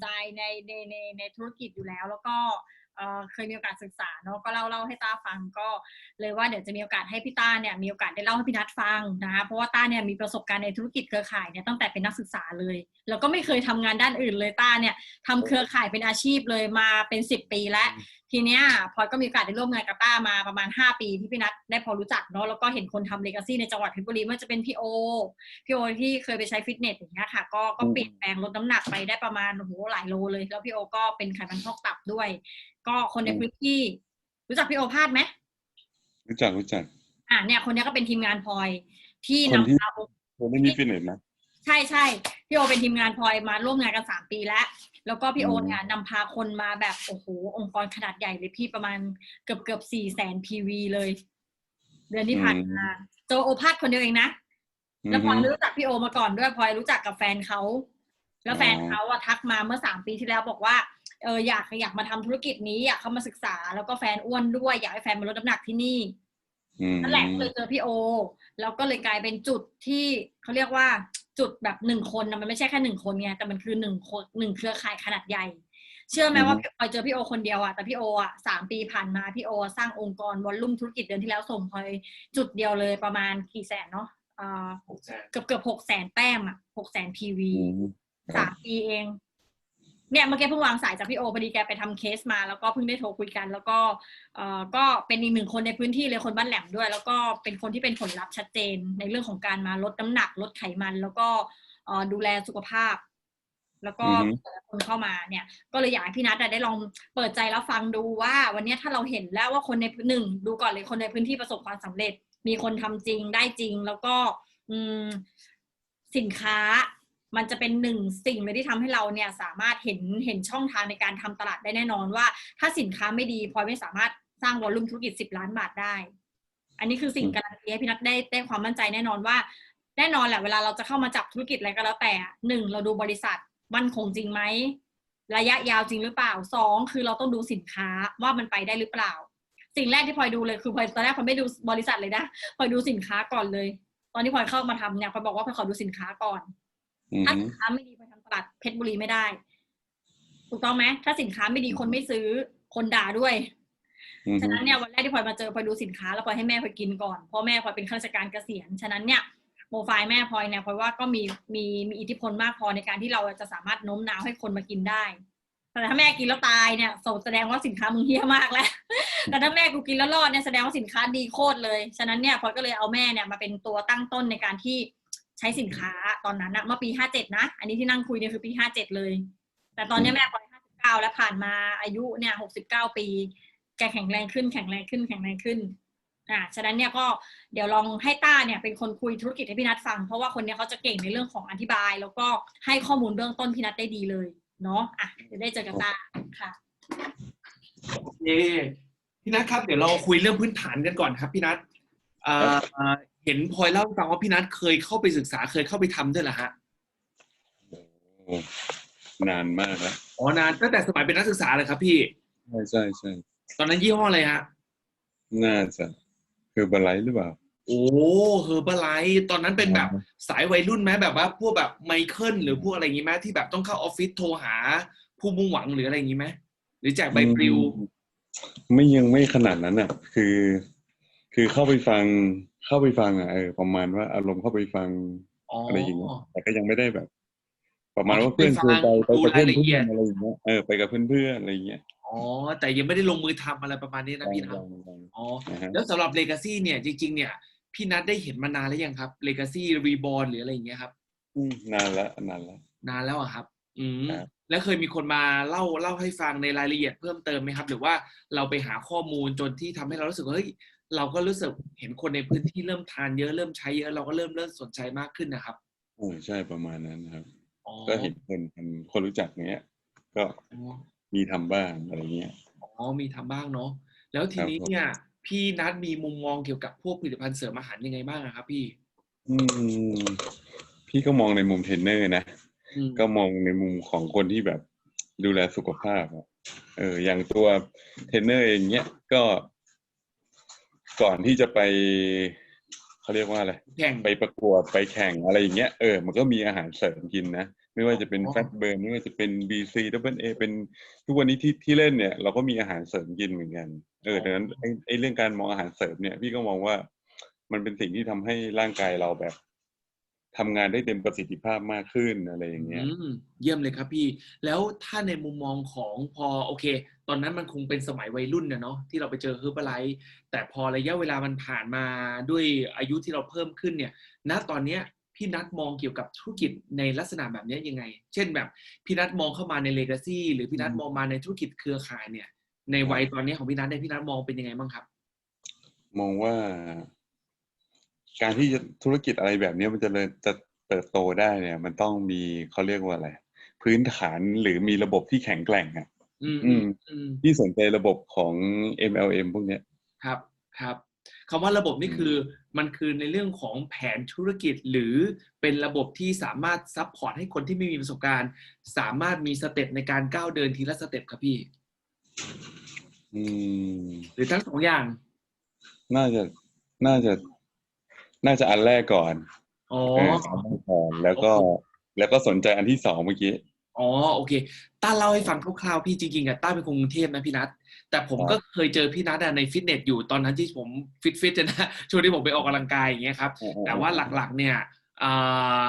ใจในในในในธุรกิจอยู่แล้ว แล้วก็เคยมีโอกาสศึกษาเนาะก็เล่าเล่าให้ตาฟังก็เลยว่าเดี๋ยวจะมีโอกาสให้พี่ตาเนี่ยมีโอกาสได้เล่าให้พี่นัทฟังนะคะเพราะว่าตาเนี่ยมีประสบการณ์ในธุรกิจเครือข่ายเนี่ยตั้งแต่เป็นนักศึกษาเลย แล้วก็ไม่เคยทำงานด้านอื่นเลยตาเนี่ยทำเครือข่ายเป็นอาชีพเลยมาเป็นสิบปีแล้ว ทีเนี้ยพลอยก็มีโอกาสได้ร่วมงานกับต้ามาประมาณ 5 ปีที่พี่นัทได้พอรู้จักเนาะแล้วก็เห็นคนทำเลกาซี่ในจังหวัดเพชรบุรีไม่ว่าจะเป็นพี่โอพี่โอที่เคยไปใช้ฟิตเนสอย่างเงี้ยค่ะ ก็ก็อืมเปลี่ยนแปลงลดน้ำหนักไปได้ประมาณโอ้โหหลายโลเลย แล้วพี่โอก็เป็นไขมันพอกตับด้วย ก็คนในพื้นที่ รู้จักพี่โอพาดไหมรู้จักรู้จัก อะเนี่ยคนเนี้ยก็เป็นทีมงานพลอยที่คนนำที่เอาเธอไม่มีฟิตเนสนะใช่ใช่พี่โอเป็นทีมงานพลอยมาร่วมงานกันสามปีแล้ว แล้วก็พี่โออืมเนี่ยนำพาคนมาแบบโอ้โหองค์กรขนาดใหญ่เลยพี่ประมาณเกือบเกือบสี่แสนพีวีเลย เดือนที่ผ่านมาโจโอภาสคนเดียวเองนะ แล้วพลอยอือฮึรู้จักพี่โอมาก่อนด้วยพลอยรู้จักกับแฟนเขา แล้วแฟนอ๋อเขาอะทักมาเมื่อสามปีที่แล้วบอกว่าเอออยากอยากมาทำธุรกิจนี้อยากเข้ามาศึกษา แล้วก็แฟนอ้วนด้วย อยากให้แฟนมาลดน้ำหนักที่นี่อืมนั่นแหละก็เลยเจอพี่โอ แล้วก็เลยกลายเป็นจุดที่เขาเรียกว่า จุดแบบหนึ่งคนนะมันไม่ใช่แค่หนึ่งคนไงแต่มันคือหนึ่งคนหนึ่งเครือข่ายขนาดใหญ่ เชื่อไหมว่าพลอยเจอพี่โอคนเดียวอะแต่พี่โออะสามปีผ่านมาพี่โอสร้างองค์กรวอลลุ่มธุรกิจเดือนที่แล้วส่งพลอยจุดเดียวเลยประมาณกี่แสนเนาะอ่าหกแสนเกือบเกือบหกแสนแต้มอะหกแสนพีวีอืมคสารับมปีเอง เนี่ยเมื่อกี้เพิ่งวางสายจากพี่โอพอดีแกไปทำเคสมา แล้วก็เพิ่งได้โทรคุยกัน แล้วก็เอ่อก็เป็นอีกหนึ่งคนในพื้นที่เลยคนบ้านแหลมด้วย แล้วก็เป็นคนที่เป็นผลลัพธ์ชัดเจนในเรื่องของการมาลดน้ำหนักลดไขมัน แล้วก็เอ่อดูแลสุขภาพ แล้วก็อือฮึแต่ละคนเข้ามาเนี่ย ก็เลยอยากให้พี่นัทอะได้ลองเปิดใจแล้วฟังดูว่า วันนี้ถ้าเราเห็นแล้วว่าคนในหนึ่งดูก่อนเลยคนในพื้นที่ประสบความสำเร็จ มีคนทำจริงได้จริง แล้วก็ อืมสินค้า มันจะเป็นหนึ่งสิ่งเลยที่ทำให้เราเนี่ยสามารถเห็นเห็นช่องทางในการทำตลาดได้แน่นอนว่า ถ้าสินค้าไม่ดีพลอยไม่สามารถสร้างวอลลุ่มธุรกิจสิบล้านบาทได้ อันนี้คือสิ่งการันตีให้พี่นัทได้ได้ความมั่นใจแน่นอนว่า แน่นอนแหละเวลาเราจะเข้ามาจับธุรกิจอะไรก็แล้วแต่หนึ่งเราดูบริษัทมั่นคงจริงไหมระยะยาวจริงหรือเปล่าสองคือเราต้องดูสินค้าว่ามันไปได้หรือเปล่า สิ่งแรกที่พลอยดูเลยคือพลอยตอนแรกพลอยไม่ดูบริษัทเลยนะพลอยดูสินค้าก่อนเลย ตอนที่พลอยเข้ามาทำเนี่ยพลอยบอกว่าพลอยขอดูสินค้าก่อนอืม ถ้าสินค้าไม่ดีพลอยทำตลาดเพชรบุรีไม่ได้ ถูกต้องไหมถ้าสินค้าไม่ดีคนไม่ซื้อคนด่าด้วยอืมฉะนั้นเนี่ยวันแรกที่พลอยมาเจอพลอยดูสินค้าแล้วพลอยให้แม่พลอยกินก่อนเพราะแม่พลอยเป็นข้าราชการเกษียณฉะนั้นเนี่ยโปรไฟล์แม่พลอยเนี่ยพลอยว่าก็มีมีมีอิทธิพลมากพอในการที่เราจะสามารถโน้มน้าวให้คนมากินได้ แต่ถ้าแม่กินแล้วตายเนี่ยแสดงว่าสินค้ามึงเฮี้ยมากแล้วแต่ถ้าแม่กูกินแล้วรอดเนี่ยแสดงว่าสินค้าดีโคตรเลย ฉะนั้นเนี่ยพลอยก็เลยเอาแม่เนี่ยมาเป็นตัวตั้งต้นในการที่ ใช้สินค้าตอนนั้นนะเมื่อปีห้าเจ็ดนะ อันนี้ที่นั่งคุยเนี่ยคือปีห้าเจ็ดเลย แต่ตอนนี้แม่พลอยห้าสิบเก้าแล้วผ่านมาอายุเนี่ยหกสิบเก้าปี แกแข็งแรงขึ้นแข็งแรงขึ้นแข็งแรงขึ้นอ่าฉะนั้นเนี่ยก็เดี๋ยวลองให้ต้าเนี่ยเป็นคนคุยธุรกิจให้พี่นัทฟัง เพราะว่าคนเนี้ยเขาจะเก่งในเรื่องของอธิบาย แล้วก็ให้ข้อมูลเบื้องต้นพี่นัทได้ดีเลยเนาะอะเดี๋ยวได้เจอกับต้าค่ะโอเคพี่นัทครับเดี๋ยวเราคุยเรื่องพื้นฐานกันก่อนครับพี่นัทอ่า เห็นพลอยเล่าให้ฟังว่าพี่นัทเคยเข้าไปศึกษาเคยเข้าไปทำด้วยเหรอฮะโอ้นานมากแล้วอ๋อนานตั้งแต่สมัยเป็นนักศึกษาเลยครับพี่ ใช่ใช่ใช่ตอนนั้นยี่ห้ออะไรฮะ น่าจะคือบาไลท์หรือเปล่า โอ้เฮอร์บไลท์ตอนนั้นเป็นแบบสายวัยรุ่นไหมแบบว่าพวกแบบไมเคิลหรือพวกอะไรอย่างงี้ไหมที่แบบต้องเข้าออฟฟิศโทรหา ผู้มุ่งหวังหรืออะไรอย่างงี้ไหมหรือแจกใบปลิวอืมไม่ยังไม่ขนาดนั้นอะ คือ คือเข้าไปฟัง เข้าไปฟังอะเออประมาณว่าอารมณ์เข้าไปฟังอ๋อออะไรอย่างเงี้ยแต่ก็ยังไม่ได้แบบ ประมาณว่าเพื่อนไปฟัชงวนไปไปดูกับเพื่อนรายละเอีเพื่ยอดนอะไรอย่างเงี้ยเออไปกับเพื่อนเพื่อนอะไรอย่างเงี้ยอ๋อแต่ยังไม่ได้ลงมือทำอะไรประมาณนี้นะพี่นะยังยังอ๋อนะฮะแล้วสำหรับเลกาซี่เนี่ยจริง ๆ เนี่ยพี่นัทได้เห็นมานานแล้วยังครับเลกาซี่รีบอ r หรืออะไรอย่างเงี้ยครับอืมนานละนานละนานแล้วอะครับ อืมครับแล้วเคยมีคนมาเล่าเล่าให้ฟังในรายละเอียดเพิ่มเติมไหมครับ หรือว่าเราไปหาข้อมูลจนที่ทำให้เรารู้สึกว่าเฮ้ย เราก็รู้สึกเห็นคนในพื้นที่เริ่มทานเยอะเริ่มใช้เยอะเราก็เริ่มเริ่มสนใจมากขึ้นนะครับโอ้ใช่ประมาณนั้นนะครับ อ๋อก็เห็นคนทำคนรู้จักเนี้ย ก็อ๋อมีทำบ้างอะไรเงี้ยอ๋อมีทำบ้างเนาะแล้วทีนี้ครับผมเนี่ย พี่นัทมีมุมมองเกี่ยวกับพวกผลิตภัณฑ์เสริมอาหารยังไงบ้างอะครับ พี่ อืมพี่ก็มองในมุมเทรนเนอร์นะอืมก็มองในมุมของคนที่แบบดูแลสุขภาพอะเอออย่างตัวเทรนเนอร์เองเนี้ยก็ ก่อนที่จะไปเขาเรียกว่าอะไรแข่งไปประกวดไปแข่งอะไรอย่างเงี้ยเออมันก็มีอาหารเสริมกินนะ ไม่ไม่ว่าจะเป็นอ๋อแฟตเบิร์นไม่ว่าจะเป็น BC ดับเบิลเอเป็นทุกวันนี้ที่ที่เล่นเนี่ย เราก็มีอาหารเสริมกินเหมือนกัน เออดังนั้นไอ้ไอ้เรื่องการมองอาหารเสริมเนี่ย พี่ก็มองว่ามันเป็นสิ่งที่ทำให้ร่างกายเราแบบ ทำงานได้เต็มประสิทธิภาพมากขึ้นอะไรอย่างเงี้ยอืมเยี่ยมเลยครับพี่ แล้วถ้าในมุมมองของพอโอเค ตอนนั้นมันคงเป็นสมัยวัยรุ่นนะเนาะที่เราไปเจอเฮอร์บไลท์แต่พอระยะเวลามันผ่านมาด้วยอายุที่เราเพิ่มขึ้นเนี่ย ณตอนเนี้ยพี่นัทมองเกี่ยวกับธุรกิจในลักษณะแบบเนี้ยยังไง เช่นแบบพี่นัทมองเข้ามาในเลกาซีหรือพี่นัทมองมาในธุรกิจเครือข่ายเนี่ย ในวัยตอนนี้ของพี่นัทเนี่ยพี่นัทมองเป็นยังไงบ้างครับ มองว่า การที่จะธุรกิจอะไรแบบเนี้ยมันจะเลยจะเติบโตได้เนี่ย มันต้องมีเขาเรียกว่าอะไร พื้นฐานหรือมีระบบที่แข็งแกร่งอะอืมอืมอืมที่สนใจระบบของ MLM พวกเนี้ยครับครับคำว่าระบบนี่คือมันคือในเรื่องของแผนธุรกิจหรือเป็นระบบที่สามารถซัพพอร์ตให้คนที่ไม่มีประสบการณ์ สามารถมีสเต็ปในการก้าวเดินทีละสเต็ปครับพี่อืมหรือทั้งสองอย่าง น่าจะน่าจะ น่าจะอันแรกก่อนอ๋อเอออันแรกก่อนแล้วก็แล้วก็สนใจอันที่สองเมื่อกี้ อ๋อโอเคต้าเล่าให้ฟังคร่าวๆพี่จริงๆอะต้าเป็นคนกรุงเทพนะพี่นัทแต่ผมครับก็เคยเจอพี่นัทอะในฟิตเนสอยู่ตอนนั้นที่ผมฟิตฟิตๆนะช่วงที่ผมไปออกกำลังกายอย่างเงี้ยครับแต่ว่าหลักๆเนี่ยอ่า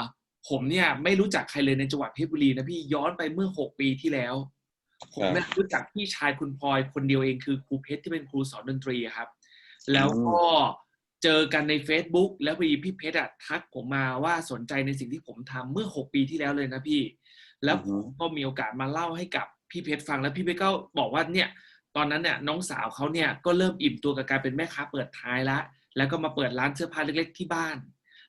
ผมเนี่ยไม่รู้จักใครเลยในจังหวัดเพชรบุรีนะพี่ย้อนไปเมื่อหกปีที่แล้ว ผมเนี่ยรู้จักพี่ชายคุณพลอยคนเดียวเองคือครูเพชรที่เป็นครูสอนดนตรีอะครับ แล้วก็ เจอกันใน Facebook แล้วพอดีพี่เพชรอะทักผมมาว่าสนใจในสิ่งที่ผมทำเมื่อหกปีที่แล้วเลยนะพี่ แล้วผมก็มีโอกาสมาเล่าให้กับพี่เพชรฟังแล้วพี่เพชรก็บอกว่าเนี่ย ตอนนั้นเนี่ยน้องสาวเขาเนี่ยก็เริ่มอิ่มตัวกับการเป็นแม่ค้าเปิดท้ายแล้วแล้วก็มาเปิดร้านเสื้อผ้าเล็กๆที่บ้าน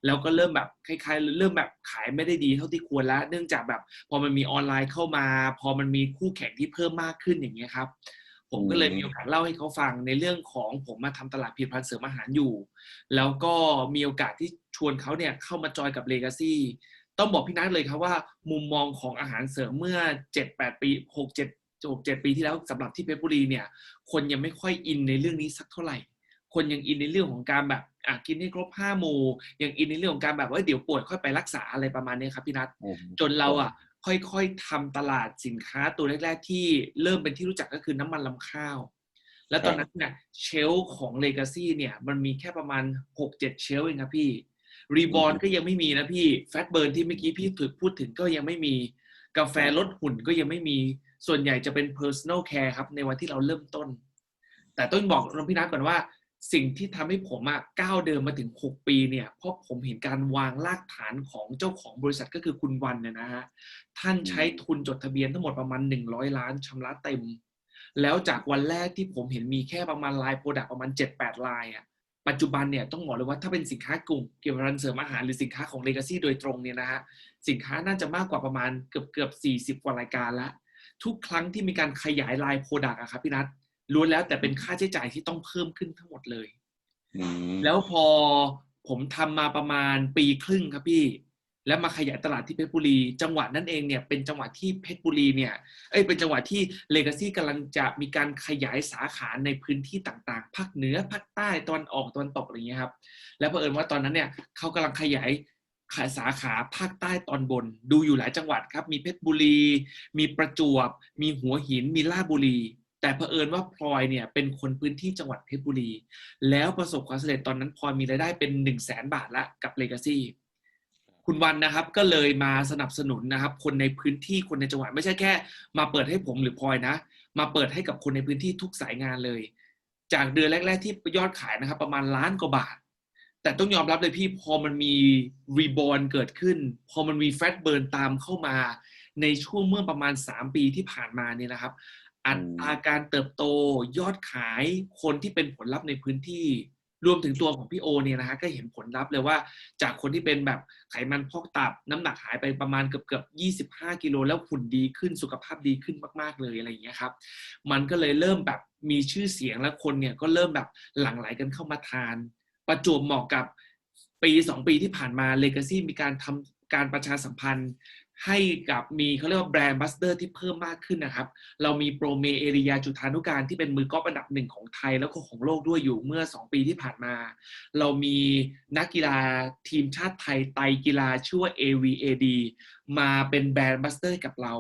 แล้วก็เริ่มแบบคล้ายๆ เริ่มแบบขายไม่ได้ดีเท่าที่ควรแล้ว เนื่องจากแบบพอมันมีออนไลน์เข้ามา พอมันมีคู่แข่งที่เพิ่มมากขึ้นอย่างเงี้ยครับ ผมก็เลยอืมมีโอกาสเล่าให้เขาฟังในเรื่องของผมมาทำตลาดผลิตภัณฑ์เสริมอาหารอยู่ แล้วก็มีโอกาสที่ชวนเขาเนี่ยเข้ามาจอยกับเลกาซี่ต้องบอกพี่นัทเลยครับว่า มุมมองของอาหารเสริมเมื่อ 7-8 ปี 6-7 6-7 ปีที่แล้วสำหรับที่เพชรบุรีเนี่ย คนยังไม่ค่อยอินในเรื่องนี้สักเท่าไหร่ คนยังอินในเรื่องของการแบบอะกินให้ครบห้าหมู่ยังอินในเรื่องของการแบบว่าเดี๋ยวป่วยค่อยไปรักษาอะไรประมาณนี้ครับพี่นัทอืมจนเราอะ ค่อยๆทำตลาดสินค้าตัวแรก ๆ ที่เริ่มเป็นที่รู้จักก็คือน้ำมันลำข้าว แล้วตอนนั้นเนี่ยเชลของ Legacy เนี่ยมันมีแค่ประมาณ 6-7 เชลเองครับพี่รีบอ n ก็ยังไม่มีนะพี่แฟตเบิร์นที่เมื่อกี้พี่ถึกพูดถึงก็ยังไม่มีกาแฟลดหุ่นก็ยังไม่มีส่วนใหญ่จะเป็น personal care ครับในวันที่เราเริ่มต้น แต่ต้องบอกน้องพี่นัทก่อนว่า สิ่งที่ทำให้ผมอะก้าวเดินมาถึง 6 ปีเนี่ยเพราะผมเห็นการวางรากฐานของเจ้าของบริษัทก็คือคุณวันเนี่ยนะฮะท่านใช้ทุนจดทะเบียนทั้งหมดประมาณ 100 ล้านชำระเต็ม แล้วจากวันแรกที่ผมเห็นมีแค่ประมาณลายโปรดักต์ประมาณ 7-8 ลายอะปัจจุบันเนี่ยต้องบอกเลยว่าถ้าเป็นสินค้ากลุ่มเกี่ยวกับการเสริมอาหารหรือสินค้าของ Legacy โดยตรงเนี่ยนะฮะสินค้าน่าจะมากกว่าประมาณเกือบเกือบ40 กว่ารายการละทุกครั้งที่มีการขยายลายโปรดักต์อะครับพี่นัท ล้วนแล้วแต่เป็นค่าใช้จ่ายที่ต้องเพิ่มขึ้นทั้งหมดเลยอืมแล้วพอผมทำมาประมาณปีครึ่งครับพี่ แล้วมาขยายตลาดที่เพชรบุรี จังหวะนั้นเองเนี่ยเป็นจังหวะที่เพชรบุรีเนี่ยเอ้ยเป็นจังหวะที่เลกาซี่กำลังจะมีการขยายสาขาในพื้นที่ต่างๆภาคเหนือภาคใต้ตะวันออกตะวันตกอะไรอย่างเงี้ยครับ แล้วเผอิญว่าตอนนั้นเนี่ยเขากำลังขยายขายสาขาภาคใต้ตอนบน ดูอยู่หลายจังหวัดครับ มีเพชรบุรี มีประจวบ มีหัวหินมีลาดบุรี แต่เผอิญว่าพลอยเนี่ยเป็นคนพื้นที่จังหวัดเพชรบุรี แล้วประสบความสำเร็จตอนนั้นพลอยมีรายได้เป็น1นึ่งแสนบาทละกับเลกาซี่คุณวันนะครับก็เลยมาสนับสนุนนะครับ คนในพื้นที่คนในจังหวัดไม่ใช่แค่ มาเปิดให้ผมหรือพลอยนะ มาเปิดให้กับคนในพื้นที่ทุกสายงานเลย จากเดือนแรก ๆ ที่ยอดขายนะครับ ประมาณล้านกว่าบาท แต่ต้องยอมรับเลยพี่พอมันมีรีบอ n เกิดขึ้น พอมันมีแฟตเบิร์นตามเข้ามาในช่วงเมื่อประมาณ 3 ปีที่ผ่านมาเนี่ยนะครับ อัตราการเติบโตยอดขายคนที่เป็นผลลัพธ์ในพื้นที่ รวมถึงตัวของพี่โอเนี่ยนะฮะก็เห็นผลลัพธ์เลยว่าจากคนที่เป็นแบบไขมันพอกตับ น้ำหนักหายไปประมาณเกือบเกือบ25กิโลแล้วหุ่นดีขึ้นสุขภาพดีขึ้นมากๆเลยอะไรอย่างเงี้ยครับ มันก็เลยเริ่มแบบมีชื่อเสียงแล้วคนเนี่ยก็เริ่มแบบหลั่งไหลกันเข้ามาทาน ประจวบเหมาะกับปีสองปีที่ผ่านมาเลกาซี่มีการทำการประชาสัมพันธ์ ให้กับมีเขาเรียกว่าแบรนด์บัสเตอร์ที่เพิ่มมากขึ้นนะครับ เรามีโปรเมเอริยาจุธานุการที่เป็นมือกอล์ฟอันดับหนึ่งของไทยแล้วก็ของโลกด้วยอยู่เมื่อ 2 ปีที่ผ่านมา เรามีนักกีฬาทีมชาติไทยไตรกีฬาชื่อว่า AVAD มาเป็นแบรนด์บัสเตอร์กับเรา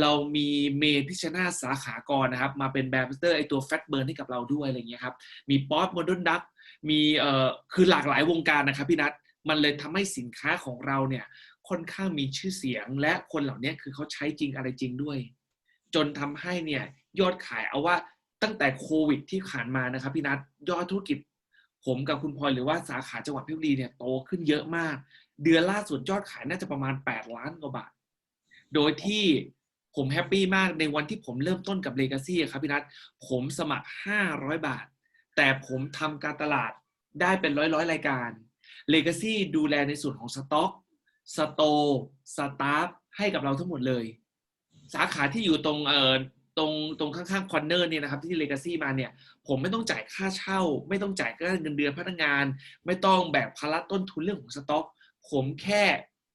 เรามีเมพิชนาสาขากรนะครับ มาเป็นแบรนด์บัสเตอร์ไอตัวแฟตเบิร์นให้กับเราด้วยอะไรเงี้ยครับมีป๊อตโมเดิร์นดักมีเอ่อคือหลากหลายวงการนะครับพี่นัทมันเลยทำให้สินค้าของเราเนี่ย ค่อนข้างมีชื่อเสียง และคนเหล่านี้คือเขาใช้จริงอะไรจริงด้วย จนทำให้เนี่ยยอดขายเอาว่าตั้งแต่โควิดที่ผ่านมานะครับพี่นัทยอดธุรกิจ ผมกับคุณพลอยหรือว่าสาขาจังหวัดเพชรบุรีเนี่ยโตขึ้นเยอะมาก เดือนล่าสุดยอดขายน่าจะประมาณ 8 ล้านกว่าบาท โดยที่ผมแฮปปี้มากในวันที่ผมเริ่มต้นกับ Legacy อะครับพี่นัทผมสมัคร 500 บาท แต่ผมทำการตลาดได้เป็นร้อยร้อยๆรายการ Legacy ดูแลในส่วนของสต็อก สโตสตาฟให้กับเราทั้งหมดเลย สาขาที่อยู่ตรงเอ่อตรงตรงข้างๆคอนเนอร์เนี่ยนะครับที่เลกาซี่มาเนี่ยผมไม่ต้องจ่ายค่าเช่า ไม่ต้องจ่ายค่าเงินเดือนพนักงาน ไม่ต้องแบกภาระต้นทุนเรื่องของสต็อก ผมแค่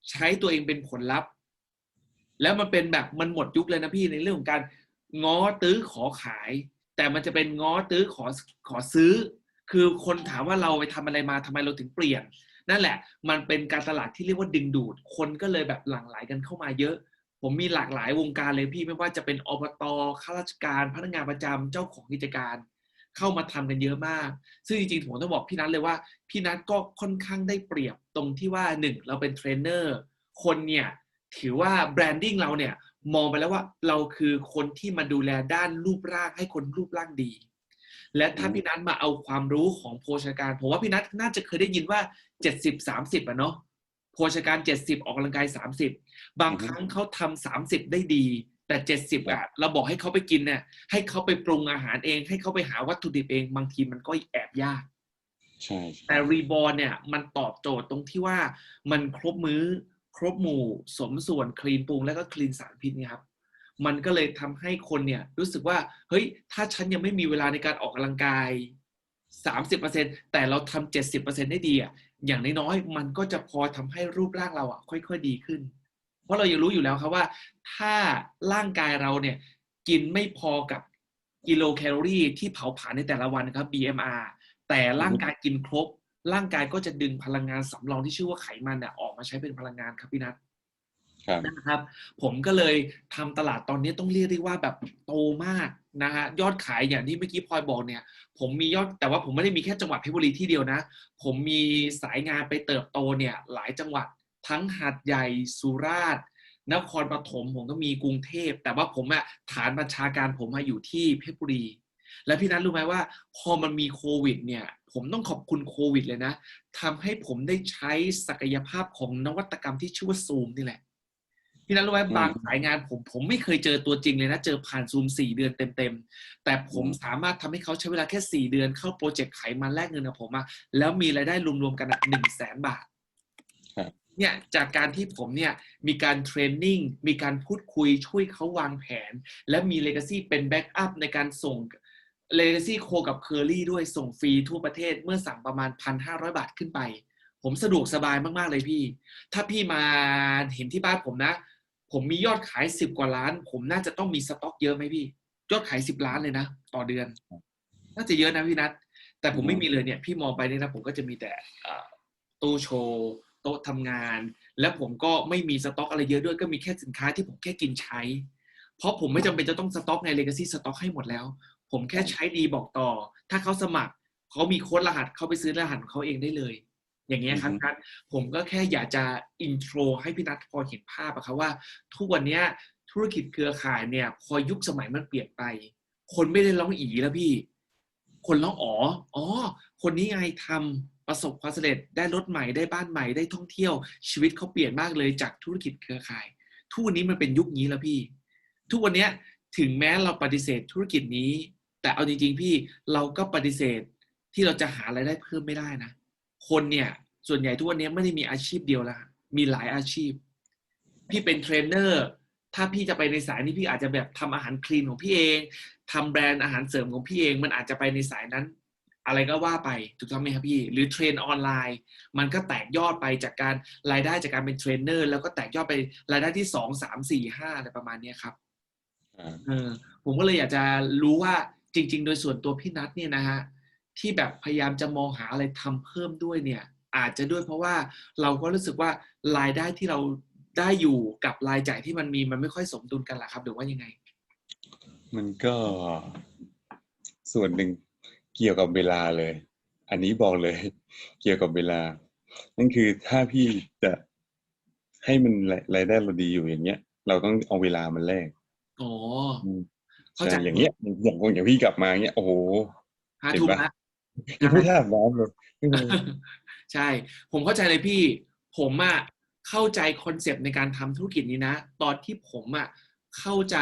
ใช้ตัวเองเป็นผลลัพธ์ แล้วมันเป็นแบบมันหมดยุคเลยนะพี่ในเรื่องของการง้อตื้อขอขาย แต่มันจะเป็นง้อตื้อขอขอซื้อ คือคนถามว่าเราไปทำอะไรมาทำไมเราถึงเปลี่ยน นั่นแหละ มันเป็นการตลาดที่เรียกว่าดึงดูด คนก็เลยแบบหลั่งไหลกันเข้ามาเยอะ ผมมีหลากหลายวงการเลยพี่ไม่ว่าจะเป็นอบตข้าราชการ พนักงานประจำเจ้าของกิจการ เข้ามาทำกันเยอะมาก ซึ่งจริงๆผมต้องบอกพี่นัทเลยว่าพี่นัทก็ค่อนข้างได้เปรียบตรงที่ว่าหนึ่งเราเป็นเทรนเนอร์คนเนี่ยถือว่าแบรนดิ้งเราเนี่ยมองไปแล้วว่าเราคือคนที่มาดูแลด้านรูปร่างให้คนรูปร่างดี และถ้าอืมพี่นัทมาเอาความรู้ของโภชนาการผมว่าพี่นัทน่าจะเคยได้ยินว่า70 30อะเนาะโภชนาการ70ออกกำลังกาย30บางอือฮึครั้งเขาทำ30ได้ดี แต่70อะเราบอกให้เขาไปกินเนี่ยให้เขาไปปรุงอาหารเอง ให้เขาไปหาวัตถุดิบเองบางทีมันก็แอบยากใช่ใช่แต่รีบอ n เนี่ยมันตอบโจทย์ตรงที่ว่ามันครบมื้อ ครบหมู่สมส่วนคลีนปรุงแล้วก็คลีนสารพิษเนี่ยครับ มันก็เลยทำให้คนเนี่ยรู้สึกว่าเฮ้ยถ้าฉันยังไม่มีเวลาในการออกกำลังกาย 30%แต่เราทำ70%ได้ดีอะอย่างน้อยๆมันก็จะพอทำให้รูปร่างเราอะค่อย ๆ ดีขึ้น เพราะเรายังรู้อยู่แล้วครับว่า ถ้าร่างกายเราเนี่ยกินไม่พอกับกิโลแคลอรี่ที่เผาผลาญในแต่ละวันครับ BMR แต่ร่างกายกินครบ ร่างกายก็จะดึงพลังงานสำรองที่ชื่อว่าไขมันเนี่ยออกมาใช้เป็นพลังงานครับพี่นัท นะครับ ผมก็เลยทำตลาดตอนนี้ต้องเรียกได้ว่าแบบโตมากนะฮะยอดขายอย่างที่เมื่อกี้พลอยบอกเนี่ย ผมมียอดแต่ว่าผมไม่ได้มีแค่จังหวัดเพชรบุรีที่เดียวนะ ผมมีสายงานไปเติบโตเนี่ยหลายจังหวัดทั้งหาดใหญ่สุราษฎร์นครปฐมผมก็มีกรุงเทพ แต่ว่าผมอะฐานบัญชาการผมมาอยู่ที่เพชรบุรี และพี่นัทรู้ไหมว่า พอมันมีโควิดเนี่ย ผมต้องขอบคุณโควิดเลยนะทำให้ผมได้ใช้ศักยภาพของนวัตกรรมที่ชื่อว่าซูมนี่แหละ พี่นัทรู้ไหมอืมบางสายงานผมผมไม่เคยเจอตัวจริงเลยนะ เจอผ่านซูมสี่เดือนเต็มๆ แต่ผมอืมสามารถทำให้เขาใช้เวลาแค่สี่เดือนเข้าโปรเจกต์ไขมันแลกเงินกับผมมาแล้วมีรายได้รวมๆกันหนึ่งแสนบาทครับเนี่ยจากการที่ผมเนี่ยมีการเทรนนิ่งมีการพูดคุยช่วยเขาวางแผน และมี Legacy เป็นแบ็กอัพในการส่ง Legacy โคกับ Curly ด้วยส่งฟรีทั่วประเทศเมื่อสั่งประมาณ 1,500 บาทขึ้นไป ผมสะดวกสบายมาก ๆ เลยพี่ ถ้าพี่มาเห็นที่บ้านผมนะ ผมมียอดขาย10กว่าล้าน ผมน่าจะต้องมีสต็อกเยอะไหมพี่ ยอดขาย10ล้านเลยนะ ต่อเดือน น่าจะเยอะนะพี่นัทแต่ผมไม่มีเลยเนี่ย พี่มองไปเนี่ยนะผมก็จะมีแต่เอ่อตู้โชว์โต๊ะทำงาน และผมก็ไม่มีสต็อกอะไรเยอะด้วยก็มีแค่สินค้าที่ผมแค่กินใช้ เพราะผมไม่จำเป็นจะต้องสต็อกใน Legacy สต็อกให้หมดแล้ว ผมแค่ใช้ดีบอกต่อ ถ้าเขาสมัครเขามีโค้ดรหัสเขาไปซื้อรหัสของเขาเองได้เลย อย่างเงี้ยครับอือฮึนัทผมก็แค่อยากจะอินโทรให้พี่นัทพอเห็นภาพอะครับว่า ทุกวันเนี้ยธุรกิจเครือข่ายเนี่ยพอยุคสมัยมันเปลี่ยนไป คนไม่ได้ร้องอีแล้วพี่ คนร้องอ๋ออ๋อ คนนี้ไงทำประสบความสำเร็จได้รถใหม่ได้บ้านใหม่ได้ท่องเที่ยว ชีวิตเขาเปลี่ยนมากเลยจากธุรกิจเครือข่าย ทุกวันนี้มันเป็นยุคนี้แล้วพี่ ทุกวันเนี้ยถึงแม้เราปฏิเสธธุรกิจนี้ แต่เอาจริงๆพี่เราก็ปฏิเสธที่เราจะหารายได้เพิ่มไม่ได้นะ คนเนี่ยส่วนใหญ่ทุกวันนี้ไม่ได้มีอาชีพเดียวแล้วมีหลายอาชีพ พี่เป็นเทรนเนอร์ถ้าพี่จะไปในสายนี้พี่อาจจะแบบทำอาหารคลีนของพี่เองทำแบรนด์อาหารเสริมของพี่เอง มันอาจจะไปในสายนั้น อะไรก็ว่าไปถูกต้องไหมครับพี่ หรือเทรนออนไลน์ มันก็แตกยอดไปจากการรายได้จากการเป็นเทรนเนอร์แล้วก็แตกยอดไปรายได้ที่สองสามสี่ห้าอะไรประมาณเนี้ยครับอ่าเออผมก็เลยอยากจะรู้ว่าจริง ๆ โดยส่วนตัวพี่นัทเนี่ยนะฮะ ที่แบบพยายามจะมองหาอะไรทำเพิ่มด้วยเนี่ย อาจจะด้วยเพราะว่าเราก็รู้สึกว่ารายได้ที่เราได้อยู่กับรายจ่ายที่มันมีมันไม่ค่อยสมดุลกันล่ะครับ หรือว่ายังไง มันก็ ส่วนหนึ่งเกี่ยวกับเวลาเลย อันนี้บอกเลย เกี่ยวกับเวลา นั่นคือถ้าพี่จะให้มันรายรายได้เราดีอยู่อย่างเงี้ย เราต้องเอาเวลามันแลกอ๋ออืมเข้าใจใช่อย่างเงี้ยอย่างอย่างพี่กลับมาเงี้ยโอ้โหหาเห็นถูกปะละ ยังไม่ท่าบน้ำเลยใช่ ผมเข้าใจเลยพี่ ผมอะเข้าใจคอนเซปต์ในการทำธุรกิจนี้นะ ตอนที่ผมอะเข้าใจ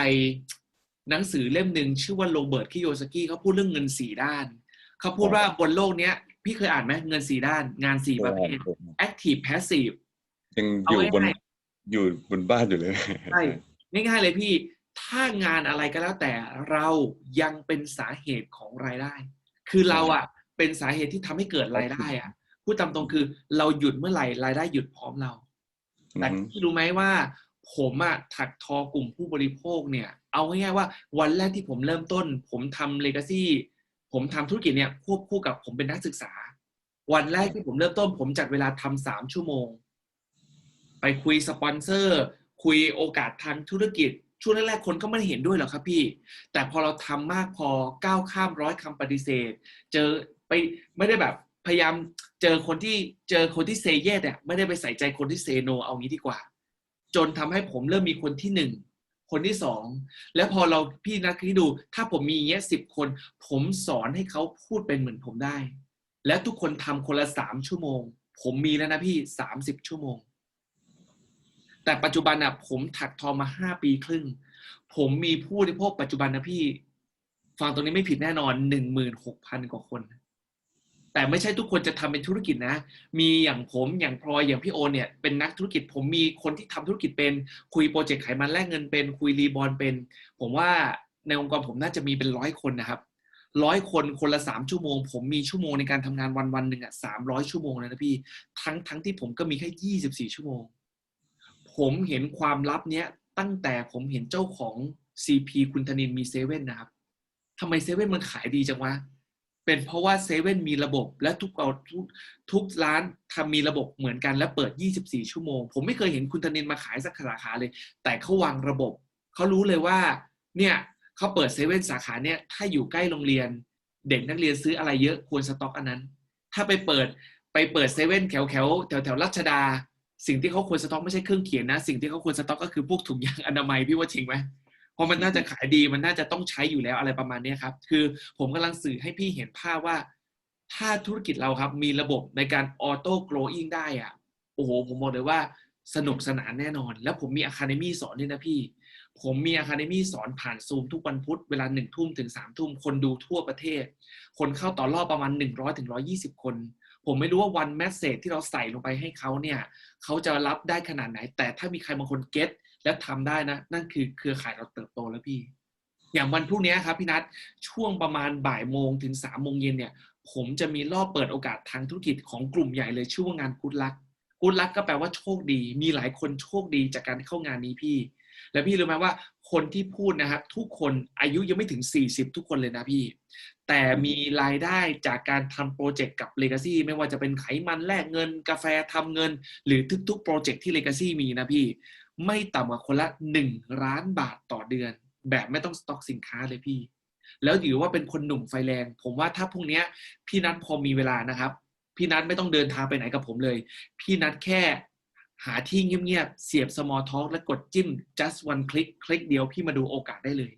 หนังสือเล่มหนึ่งชื่อว่าโรเบิร์ตคิโยสกี้เขาพูดเรื่องเงินสี่ด้าน เขาพูดว่าบนโลกเนี้ย พี่เคยอ่านไหมเงินสี่ด้าน งานสี่ประเภท active passive ยังเอาอยู่บนง่ายอยู่บนบ้านอยู่เลยใช่ง่ายๆเลยพี่ถ้างานอะไรก็แล้วแต่เรายังเป็นสาเหตุของรายได้ คือเราอะ เป็นสาเหตุที่ทำให้เกิดรายได้อะพูดตามตรงคือ เราหยุดเมื่อไหร่รายได้หยุดพร้อมเราแต่อืมพี่รู้ไหมว่า ผมอะถักทอกลุ่มผู้บริโภคเนี่ย เอาง่ายๆว่าวันแรกที่ผมเริ่มต้น ผมทำเลกาซี่ผมทำธุรกิจเนี่ยควบคู่กับผมเป็นนักศึกษา วันแรกที่ผมเริ่มต้น ผมจัดเวลาทำสามชั่วโมง ไปคุยสปอนเซอร์ คุยโอกาสทางธุรกิจช่วงแรกๆคนก็ไม่ได้เห็นด้วยหรอกครับพี่ แต่พอเราทำมากพอก้าวข้ามร้อยคำปฏิเสธ เจอ ไปไม่ได้แบบพยายามเจอคนที่เจอคนที่เซเยสเนี่ยไม่ได้ไปใส่ใจคนที่เซโนเอางี้ดีกว่า จนทำให้ผมเริ่มมีคนที่หนึ่งคนที่สองแล้วพอเราพี่นักคิดดู ถ้าผมมีเงี้ยสิบคน ผมสอนให้เขาพูดเป็นเหมือนผมได้ แล้วทุกคนทำคนละสามชั่วโมง ผมมีแล้วนะพี่สามสิบชั่วโมง แต่ปัจจุบันอะผมถักทอมาห้าปีครึ่ง ผมมีผู้บริโภคปัจจุบันนะพี่ ฟังตรงนี้ไม่ผิดแน่นอนหนึ่งหมื่นหกพันกว่าคน แต่ไม่ใช่ทุกคนจะทำเป็นธุรกิจนะ มีอย่างผมอย่างพลอยอย่างพี่โอเนี่ยเป็นนักธุรกิจ ผมมีคนที่ทำธุรกิจเป็นคุยโปรเจกต์ไขมันแลกเงินเป็น คุยรีบอลเป็น ผมว่าในองค์กรผมน่าจะมีเป็นร้อยคนนะครับร้อยคนคนละสามชั่วโมง ผมมีชั่วโมงในการทำงานวันวันหนึ่งอะสามร้อยชั่วโมงเลยนะพี่ทั้งทั้งที่ผมก็มีแค่ยี่สิบสี่ชั่วโมง ผมเห็นความลับเนี้ยตั้งแต่ผมเห็นเจ้าของ CP คุณธนินมีเซเว่นนะครับทำไมเซเว่นมันขายดีจังวะ เป็นเพราะว่าเซเว่นมีระบบและทุกเอาทุกทุกร้านทำมีระบบเหมือนกันและเปิด 24 ชั่วโมง ผมไม่เคยเห็นคุณธนินมาขายสักสาขาเลย แต่เขาวางระบบ เขารู้เลยว่า เนี่ยเขาเปิดเซเว่นสาขาเนี่ยถ้าอยู่ใกล้โรงเรียน เด็กนักเรียนซื้ออะไรเยอะควรสต็อกอันนั้น ถ้าไปเปิดไปเปิดเซเว่นแถวแถวแถวแถวรัชดา สิ่งที่เขาควรสต็อกไม่ใช่เครื่องเขียนนะ สิ่งที่เขาควรสต็อกก็คือพวกถุงยางอนามัยพี่ว่าจริงไหม เพราะมันน่าจะขายดีมันน่าจะต้องใช้อยู่แล้วอะไรประมาณนี้ครับ คือผมกำลังสื่อให้พี่เห็นภาพว่า ถ้าธุรกิจเราครับ มีระบบในการออโต้โกลอิงได้อะโอ้โหผมบอกเลยว่าสนุกสนานแน่นอน แล้วผมมีอะคาเดมี่สอนด้วยนะพี่ ผมมีอะคาเดมี่สอนผ่านซูมทุกวันพุธเวลาหนึ่งทุ่มถึงสามทุ่มคนดูทั่วประเทศ คนเข้าต่อรอบประมาณหนึ่งร้อยถึงร้อยี่สิบคน ผมไม่รู้ว่าวันแมสเซจที่เราใส่ลงไปให้เขาเนี่ยเขาจะรับได้ขนาดไหน แต่ถ้ามีใครบางคนเก็ต และทำได้นะ นั่นคือเครือข่ายเราเติบโตแล้วพี่ อย่างวันพรุ่งนี้ครับพี่นัทช่วงประมาณบ่ายโมงถึงสามโมงเย็นเนี่ย ผมจะมีรอบเปิดโอกาสทางธุรกิจของกลุ่มใหญ่เลยชื่อว่างานกุดลักกุดลักก็แปลว่าโชคดี มีหลายคนโชคดีจากการเข้างานนี้พี่ แล้วพี่รู้ไหมว่าคนที่พูดนะครับ ทุกคนอายุยังไม่ถึง 40 ทุกคนเลยนะพี่ แต่มีรายได้จากการทำโปรเจกต์กับ Legacy ไม่ว่าจะเป็นไขมันแลกเงิน กาแฟทำเงิน หรือทุกๆโปรเจกต์ที่ Legacy มีนะพี่ ไม่ต่ำกว่าคนละ1ล้านบาทต่อเดือน แบบไม่ต้องสต็อกสินค้าเลยพี่ แล้วถือว่าเป็นคนหนุ่มไฟแรง ผมว่าถ้าพรุ่งนี้พี่นัทพอมีเวลานะครับ พี่นัทไม่ต้องเดินทางไปไหนกับผมเลย พี่นัทแค่หาที่เงียบๆ เสียบ small talk แล้วกดจิ้ม just one click คลิกเดียวพี่มาดูโอกาสได้เลย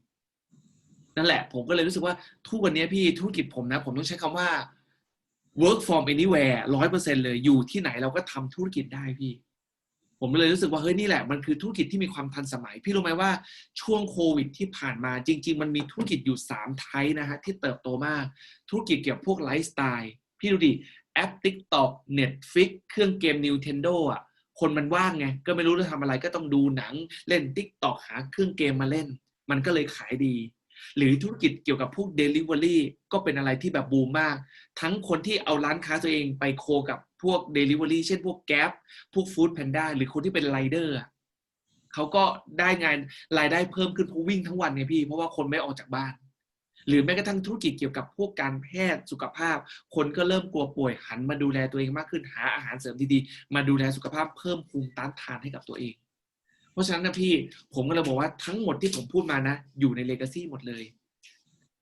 นั่นแหละ ผมก็เลยรู้สึกว่าทุกวันนี้พี่ธุรกิจผมนะ ผมต้องใช้คำว่า work from anywhere ร้อยเปอร์เซ็นเลยอยู่ที่ไหนเราก็ทำธุรกิจได้พี่ ผมเลยรู้สึกว่าเฮ้ยนี่แหละมันคือธุรกิจที่มีความทันสมัย พี่รู้ไหมว่าช่วงโควิดที่ผ่านมาจริง ๆ มันมีธุรกิจอยู่3ไทยนะฮะที่เติบโตมาก ธุรกิจเกี่ยวกับพวกไลฟ์สไตล์พี่ดูดิแอป TikTok Netflix เครื่องเกม Nintendo อะคนมันว่างไงก็ไม่รู้จะทำอะไรก็ต้องดูหนังเล่น TikTok หาเครื่องเกมมาเล่น มันก็เลยขายดี หรือธุรกิจเกี่ยวกับพวก Delivery ก็เป็นอะไรที่แบบบูมมาก ทั้งคนที่เอาร้านค้าตัวเองไปโคกับ พวก Delivery เช่นพวก Gap พวก Food Panda หรือคนที่เป็นไรเดอร์เขาก็ได้งานรายได้เพิ่มขึ้นเพราะวิ่งทั้งวันไงพี่ เพราะว่าคนไม่ออกจากบ้าน หรือแม้กระทั่งธุรกิจเกี่ยวกับพวกการแพทย์สุขภาพ คนก็เริ่มกลัวป่วยหันมาดูแลตัวเองมากขึ้นหาอาหารเสริมดีๆ มาดูแลสุขภาพเพิ่มภูมิต้านทานให้กับตัวเอง เพราะฉะนั้นนะพี่ผมก็เลยบอกว่าทั้งหมดที่ผมพูดมานะ อยู่ในเลกาซีหมดเลย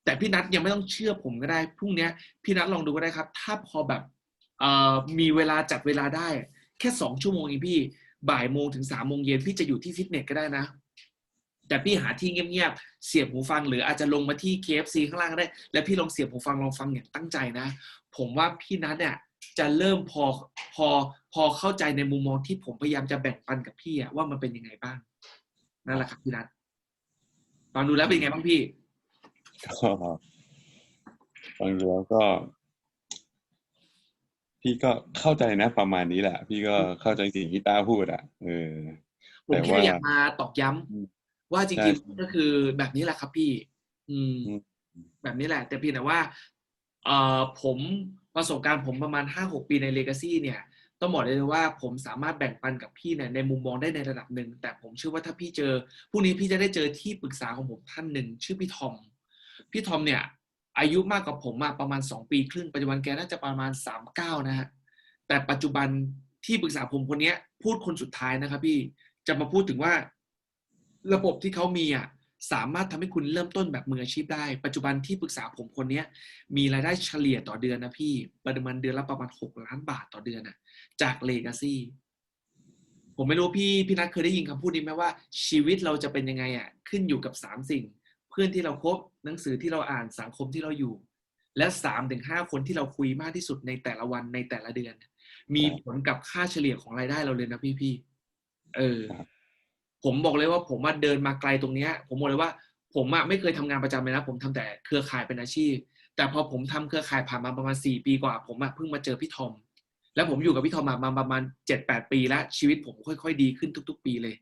แต่พี่นัทยังไม่ต้องเชื่อผมก็ได้พรุ่งนี้พี่นัทลองดูก็ได้ครับ ถ้าพอแบบ มีเวลาจัดเวลาได้ แค่สองชั่วโมงเองพี่บ่ายโมงถึงสามโมงเย็นพี่จะอยู่ที่ฟิตเนสก็ได้นะ แต่พี่หาที่เงียบๆเสียบหูฟัง หรืออาจจะลงมาที่ KFC ข้างล่างได้ แล้วพี่ลองเสียบหูฟังลองฟังอย่างตั้งใจนะ ผมว่าพี่นัทเนี่ยจะเริ่มพอพอพอเข้าใจในมุมมองที่ผมพยายามจะแบ่งปันกับพี่อะว่ามันเป็นยังไงบ้างนั่นแหละครับพี่นัทฟังดูแล้วเป็นยังไงบ้างพี่ก็ฟังดูแล้วก็ พี่ก็เข้าใจนะประมาณนี้แหละ พี่ก็เข้าใจสิ่งที่ต้าพูดอะเออผมแต่แค่ว่าอยากมาตอกย้ำอืมว่าจใช่ริงๆก็คือแบบนี้แหละครับพี่ อืมอืมแบบนี้แหละ แต่เพียงแต่ว่า เอ่อผมประสบการณ์ผมประมาณห้าหกปีในเลกาซีเนี่ย ต้องบอกเลยว่าผมสามารถแบ่งปันกับพี่เนี่ยในมุมมองได้ในระดับหนึ่ง แต่ผมเชื่อว่าถ้าพี่เจอพรุ่งนี้พี่จะได้เจอที่ปรึกษาของผมท่านหนึ่งชื่อพี่ทอม พี่ทอมเนี่ย อายุมากกว่าผมมาประมาณสองปีครึ่งปัจจุบันแกน่าจะประมาณสามเก้านะฮะแต่ปัจจุบันที่ปรึกษาผมคนนี้พูดคนสุดท้ายนะครับพี่จะมาพูดถึงว่า ระบบที่เขามีอะสามารถทำให้คุณเริ่มต้นแบบมืออาชีพได้ ปัจจุบันที่ปรึกษาผมคนเนี้มีรายได้เฉลี่ยต่อเดือนนะพี่ประมาณเดือนละประมาณหกล้านบาทต่อเดือนอะ จากเลกาซี่ผมไม่รู้พี่พี่นัทเคยได้ยินคำพูดนี้ไหมว่าชีวิตเราจะเป็นยังไงอะขึ้นอยู่กับสามสิ่ง เพื่อนที่เราคบหนังสือที่เราอ่านสังคมที่เราอยู่ และสามถึงห้าคนที่เราคุยมากที่สุดในแต่ละวันในแต่ละเดือน มีผลกับค่าเฉลี่ยของรายได้เราเลยนะพี่พี่ๆเออครับผมบอกเลยว่าผมว่าเดินมาไกลตรงเนี้ย ผมบอกเลยว่า ผมอะไม่เคยทำงานประจำเลยนะผมทำแต่เครือข่ายเป็นอาชีพ แต่พอผมทำเครือข่ายผ่านมาประมาณสี่ปีกว่า ผมอะเพิ่งมาเจอพี่ทอมแล้วผมอยู่กับพี่ทอมมาประมาณเจ็ดแปดปีแล้วชีวิตผมค่อย ๆ ดีขึ้นทุก ๆ ปีเลย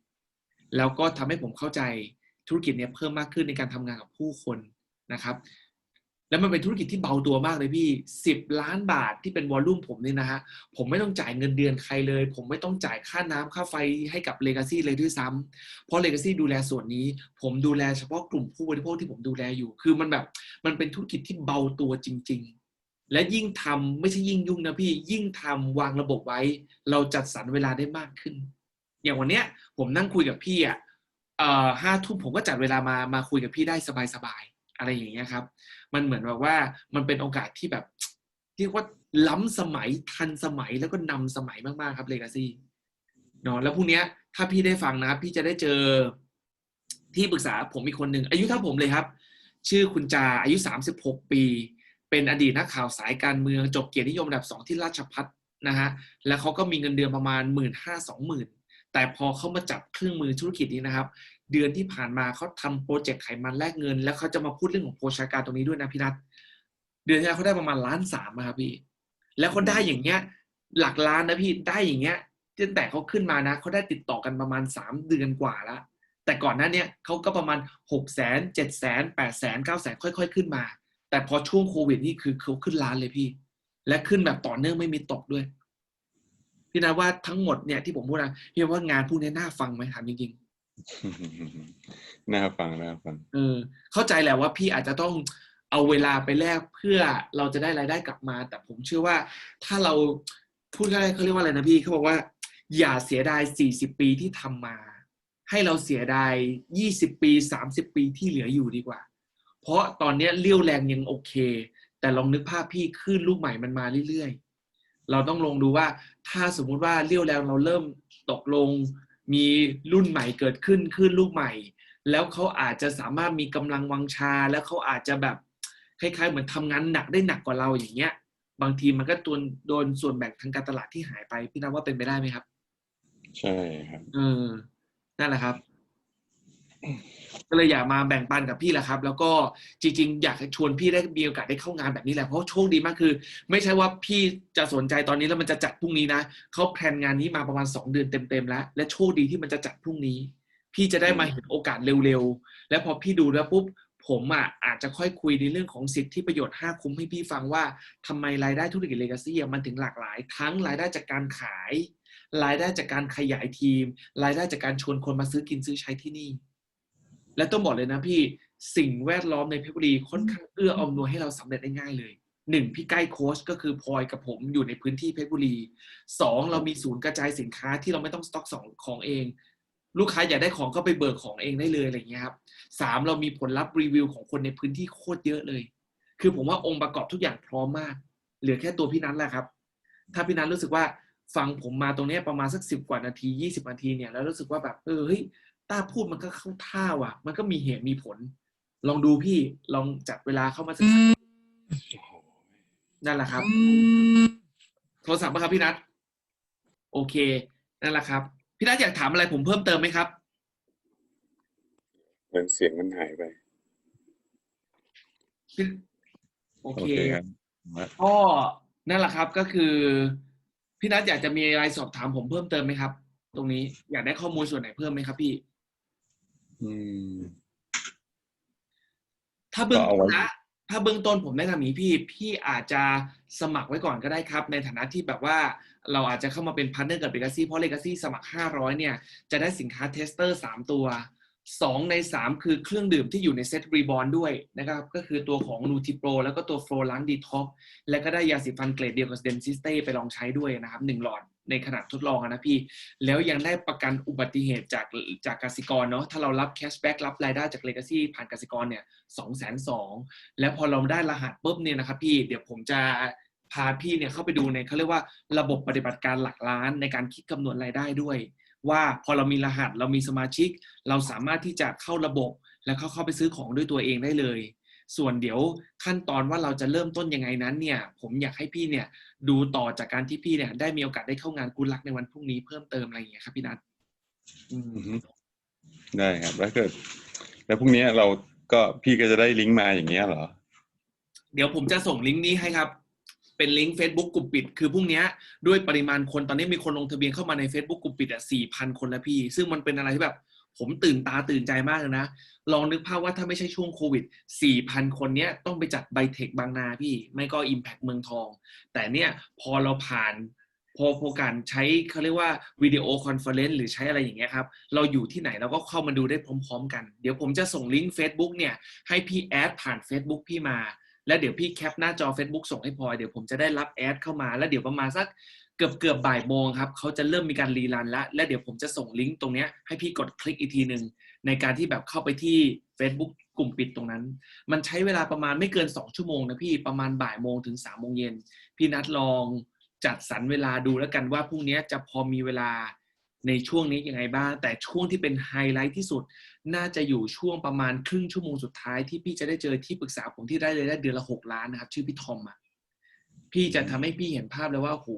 แล้วก็ทำให้ผมเข้าใจ ธุรกิจเนี้ยเพิ่มมากขึ้นในการทำงานกับผู้คนนะครับ แล้วมันเป็นธุรกิจที่เบาตัวมากเลยพี่สิบล้านบาทที่เป็นวอลลุ่มผมเนี่ยนะฮะผมไม่ต้องจ่ายเงินเดือนใครเลย ผมไม่ต้องจ่ายค่าน้ำค่าไฟให้กับเลกาซีเลยด้วยซ้ำเพราะเลกาซีดูแลส่วนนี้ ผมดูแลเฉพาะกลุ่มผู้บริโภคที่ผมดูแลอยู่ คือมันแบบมันเป็นธุรกิจที่เบาตัวจริง ๆและยิ่งทำไม่ใช่ยิ่งยุ่งนะพี่ยิ่งทำวางระบบไว้ เราจัดสรรเวลาได้มากขึ้น อย่างวันเนี้ยผมนั่งคุยกับพี่อะเอ่อ ห้าทุ่มผมก็จัดเวลามามาคุยกับพี่ได้สบายๆอะไรอย่างเงี้ยครับ มันเหมือนแบบว่ามันเป็นโอกาสที่แบบเรียกว่าล้ำสมัยทันสมัยแล้วก็นำสมัยมากๆครับเลกาซี่เนาะแล้วพรุ่งนี้ถ้าพี่ได้ฟังนะ พี่จะได้เจอที่ปรึกษาผมอีกคนหนึ่งอายุเท่าผมเลยครับ ชื่อคุณจาอายุ 36 ปี เป็นอดีตนักข่าวสายการเมืองจบเกียรตินิยมอันดับสองที่ราชพัฒนะฮะแล้วเขาก็มีเงินเดือนประมาณหมื่นห้าสองหมื่น แต่พอเขามาจับเครื่องมือธุรกิจนี้นะครับ เดือนที่ผ่านมาเขาทำโปรเจกต์ไขมันแลกเงิน แล้วเขาจะมาพูดเรื่องของโภชนาการตรงนี้ด้วยนะพี่นัทเดือนที่แล้วเขาได้ประมาณล้านสามครับพี่ แล้วเขาได้อย่างเงี้ย หลักล้านนะพี่ได้อย่างเงี้ยตั้งแต่เขาขึ้นมานะเขาได้ติดต่อกันประมาณสามเดือนกว่าแล้วแต่ก่อนหน้านี้เขาก็ประมาณหกแสนเจ็ดแสนแปดแสนเก้าแสนค่อย ๆ ขึ้นมา แต่พอช่วงโควิดนี่คือเขาขึ้นล้านเลยพี่ และขึ้นแบบต่อเนื่องไม่มีตกด้วย พี่นะว่าทั้งหมดเนี่ยที่ผมพูดนะพี่ว่างานพวกนี้น่าฟังไหมถามจริงๆน่าฟังน่าฟังเออเข้าใจแหละว่าพี่อาจจะต้องเอาเวลาไปแลกเพื่อเราจะได้รายได้กลับมา แต่ผมเชื่อว่าถ้าเราพูดง่ายๆเขาเรียกว่าอะไรนะพี่เขาบอกว่า อย่าเสียดาย40ปีที่ทำมา ให้เราเสียดาย20ปี30ปีที่เหลืออยู่ดีกว่า เพราะตอนเนี้ยเลี้ยวแรงยังโอเค แต่ลองนึกภาพพี่ขึ้นลูกใหม่มันมาเรื่อยๆ เราต้องลองดูว่าถ้าสมมุติว่าเลี้ยวแรงเราเริ่มตกลง มีรุ่นใหม่เกิดขึ้นขึ้นลูกใหม่ แล้วเขาอาจจะสามารถมีกำลังวังชา แล้วเขาอาจจะแบบคล้ายๆ เหมือนทำงานหนักได้หนักกว่าเราอย่างเงี้ย บางทีมันก็ตัวโดนส่วนแบ่งทางการตลาดที่หายไป พี่นับว่าเป็นไปได้ไหมครับ ใช่ครับเออนั่นแหละครับ ก็เลยอยากมาแบ่งปันกับพี่แหละครับ แล้วก็จริง ๆ อยากชวนพี่ได้มีโอกาสได้เข้างานแบบนี้แหละเพราะโชคดีมากคือ ไม่ใช่ว่าพี่จะสนใจตอนนี้แล้วมันจะจัดพรุ่งนี้นะเขาแพลนงานนี้มาประมาณสองเดือนเต็มๆแล้วและโชคดีที่มันจะจัดพรุ่งนี้ พี่จะได้มาเห็นโอกาสเร็วๆแล้วพอพี่ดูแล้วปุ๊บผมอะอาจจะค่อยคุยในเรื่องของสิทธิประโยชน์ 5 คุ้มให้พี่ฟังว่าทำไมรายได้ธุรกิจเลกาซี่มันถึงหลากหลาย ทั้งรายได้จากการขาย รายได้จากการขยายทีม รายได้จากการชวนคนมาซื้อกินซื้อใช้ที่นี่ และต้องบอกเลยนะพี่สิ่งแวดล้อมในเพชรบุรีค่อนข้างเอื้ออำนวยให้เราสำเร็จได้ง่ายเลยหนึ่งพี่ใกล้โค้ชก็คือพลอยกับผมอยู่ในพื้นที่เพชรบุรีสองเรามีศูนย์กระจายสินค้าที่เราไม่ต้องสต็อกสองของเอง ลูกค้าอยากได้ของก็ไปเบิกของเองได้เลยอะไรอย่างเงี้ยครับสามเรามีผลลัพธ์รีวิวของคนในพื้นที่โคตรเยอะเลย คือผมว่าองค์ประกอบทุกอย่างพร้อมมาก เหลือแค่ตัวพี่นัทแหละครับ ถ้าพี่นัทรู้สึกว่าฟังผมมาตรงนี้ประมาณสักสิบกว่านาทียี่สิบนาทีเนี่ยแล้วรู้สึกว่าแบบเออเฮ้ย ต้าพูดมันก็เข้าท่าว่ะ มันก็มีเหตุมีผล ลองดูพี่ลองจัดเวลาเข้ามาศึกษานั่นแหละครับ โทรศัพท์ปะครับพี่นัทโอเค นั่นแหละครับ พี่นัทอยากถามอะไรผมเพิ่มเติมไหมครับ เหมือนเสียงมันหายไปพี่โอโอเคเคครับก็นั่นแหละครับก็คือ พี่นัทอยากจะมีอะไรสอบถามผมเพิ่มเติมไหมครับ ตรงนี้อยากได้ข้อมูลส่วนไหนเพิ่มไหมครับพี่อืม ถ้าเบื้องต้นนะถ้าเบื้องต้นผมแนะนำอย่านี้พี่ พี่อาจจะสมัครไว้ก่อนก็ได้ครับ ในฐานะที่แบบว่าเราอาจจะเข้ามาเป็นพาร์ทเนอร์กับ Legacy เพราะ Legacy สมัคร 500 เนี่ย จะได้สินค้าเทสเตอร์ 3 ตัว 2 ใน 3 คือเครื่องดื่มที่อยู่ในเซตรีบอ n ด้วยนะครับ ก็คือตัวของ Nutri-Pro แล้วก็ตัว f l o r ล้าง Detox และก็ได้ยาสีฟันเกรดเดียวกับ Dentiste ไปลองใช้ด้วยนะครับ 1 หลอด ในขณะทดลองอะนะพี่ แล้วยังได้ประกันอุบัติเหตุจากจากกสิกรเนาะถ้าเรารับแคชแบ็กรับรายได้จาก Legacy ผ่านกสิกรเนี่ยสองแสนสองแล้วพอเราได้รหัสปุ๊บเนี่ยนะครับพี่เดี๋ยวผมจะพาพี่เนี่ยเข้าไปดูในเขาเรียกว่าระบบปฏิบัติการหลักล้านในการคิดคำนวณรายได้ด้วย ว่าพอเรามีรหัสเรามีสมาชิก เราสามารถที่จะเข้าระบบ แล้วเข้าเข้าไปซื้อของด้วยตัวเองได้เลย ส่วนเดี๋ยวขั้นตอนว่าเราจะเริ่มต้นยังไงนั้นเนี่ย ผมอยากให้พี่เนี่ยดูต่อจากการที่พี่เนี่ยได้มีโอกาสได้เข้างานกุลักในวันพรุ่งนี้เพิ่มเติมอะไรอย่างเงี้ยครับพี่นัทอืมอือฮึได้ครับแล้วเกิด แล้วพรุ่งนี้เราก็พี่ก็จะได้ลิงก์มาอย่างเงี้ยเหรอ เดี๋ยวผมจะส่งลิงก์นี้ให้ครับ เป็นลิงก์ Facebook กลุ่มปิด คือพรุ่งเนี้ยด้วยปริมาณคนตอนนี้มีคนลงทะเบียนเข้ามาใน Facebook กลุ่มปิดอะสี่พันคนแล้วพี่ ซึ่งมันเป็นอะไรที่แบบ ผมตื่นตาตื่นใจมากเลยนะ ลองนึกภาพว่าถ้าไม่ใช่ช่วงโควิด 4,000 คนเนี้ยต้องไปจัดไบเทคบางนาพี่ ไม่ก็ Impact เมืองทอง แต่เนี่ยพอเราผ่านพอพอการใช้เขาเรียกว่าวิดีโอคอนเฟอเรนซ์หรือใช้อะไรอย่างเงี้ยครับ เราอยู่ที่ไหนเราก็เข้ามาดูได้พร้อม ๆ กัน เดี๋ยวผมจะส่งลิงก์ Facebook เนี่ย ให้พี่แอดผ่าน Facebook พี่มา แล้วเดี๋ยวพี่แคปหน้าจอ Facebook ส่งให้พลอยเดี๋ยวผมจะได้รับแอดเข้ามา แล้วเดี๋ยวประมาณสัก กือบเกือบบ่ายโมงครับเขาจะเริ่มมีการรีรันแล้ว และเดี๋ยวผมจะส่งลิงก์ตรงนี้ให้พี่กดคลิกอีกทีหนึ่งในการที่แบบเข้าไปที่ Facebook กลุ่มปิดตรงนั้น มันใช้เวลาประมาณไม่เกิน 2 ชั่วโมงนะพี่ประมาณบ่ายโมงถึง3ามโมงเย็นพี่นัดลองจัดสรรเวลาดูแล้วกันว่าพรุ่งนี้จะพอมีเวลาในช่วงนี้ยังไงบ้าง แต่ช่วงที่เป็นไฮไลท์ที่สุด น่าจะอยู่ช่วงประมาณครึ่งชั่วโมงสุดท้ายที่พี่จะได้เจอที่ปรึกษาผมที่ได้เลยได้เดือนละหกล้านนะครับ ชื่อพี่ทอมอะ พี่จะทำให้พี่เห็นภาพเลยว่าโห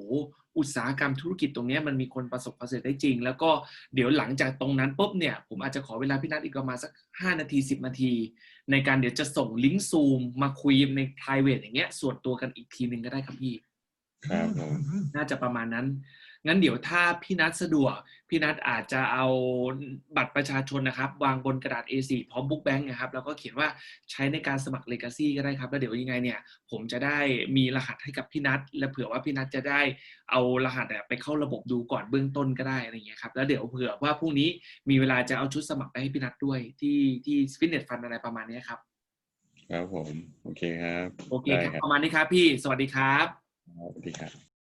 อุตสาหกรรมธุรกิจตรงเนี้ยมันมีคนประสบความสำเร็จได้จริง แล้วก็เดี๋ยวหลังจากตรงนั้นปุ๊บเนี่ยผมอาจจะขอเวลาพี่นัทอีกประมาณสักห้านาทีสิบนาที ในการเดี๋ยวจะส่งลิงก์ซูมมาคุยใน private อย่างเงี้ยส่วนตัวกันอีกทีหนึ่งก็ได้ครับพี่ครับผมน่าจะประมาณนั้น งั้นเดี๋ยวถ้าพี่นัทสะดวก พี่นัทอาจจะเอาบัตรประชาชนนะครับ วางบนกระดาษ A4 พร้อมบุ๊กแบงค์นะครับ แล้วก็เขียนว่าใช้ในการสมัคร Legacy ก็ได้ครับ แล้วเดี๋ยวยังไงเนี่ย ผมจะได้มีรหัสให้กับพี่นัทและเผื่อว่าพี่นัทจะได้เอารหัสเนี่ยไปเข้าระบบดูก่อนเบื้องต้นก็ได้อะไรอย่างเงี้ยครับ แล้วเดี๋ยวเผื่อว่าพรุ่งนี้มีเวลาจะเอาชุดสมัครไปให้พี่นัทด้วยที่ที่ฟิตเนสฟันอะไรประมาณเนี้ยครับครับผม โอเคครับ โอเคได้ครับครับ ประมาณนี้ครับพี่ สวัสดีครับ สวัสดีครับ